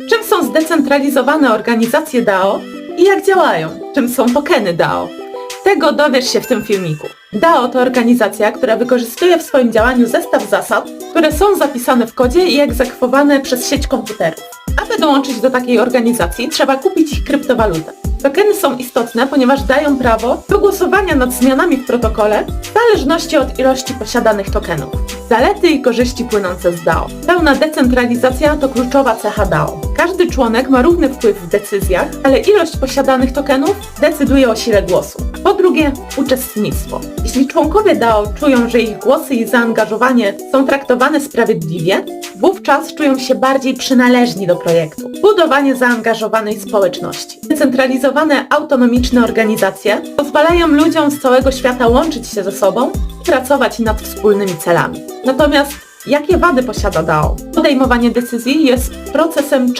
Czym są zdecentralizowane organizacje DAO i jak działają? Czym są tokeny DAO? Tego dowiesz się w tym filmiku. DAO to organizacja, która wykorzystuje w swoim działaniu zestaw zasad, które są zapisane w kodzie i egzekwowane przez sieć komputerów. Aby dołączyć do takiej organizacji, trzeba kupić ich kryptowalutę. Tokeny są istotne, ponieważ dają prawo do głosowania nad zmianami w protokole w zależności od ilości posiadanych tokenów. Zalety i korzyści płynące z DAO. Pełna decentralizacja to kluczowa cecha DAO. Każdy członek ma równy wpływ w decyzjach, ale ilość posiadanych tokenów decyduje o sile głosu. Po drugie, uczestnictwo. Jeśli członkowie DAO czują, że ich głosy i zaangażowanie są traktowane sprawiedliwie, wówczas czują się bardziej przynależni do projektu. Budowanie zaangażowanej społeczności. Decentralizowane, autonomiczne organizacje pozwalają ludziom z całego świata łączyć się ze sobą i pracować nad wspólnymi celami. Natomiast jakie wady posiada DAO? Podejmowanie decyzji jest procesem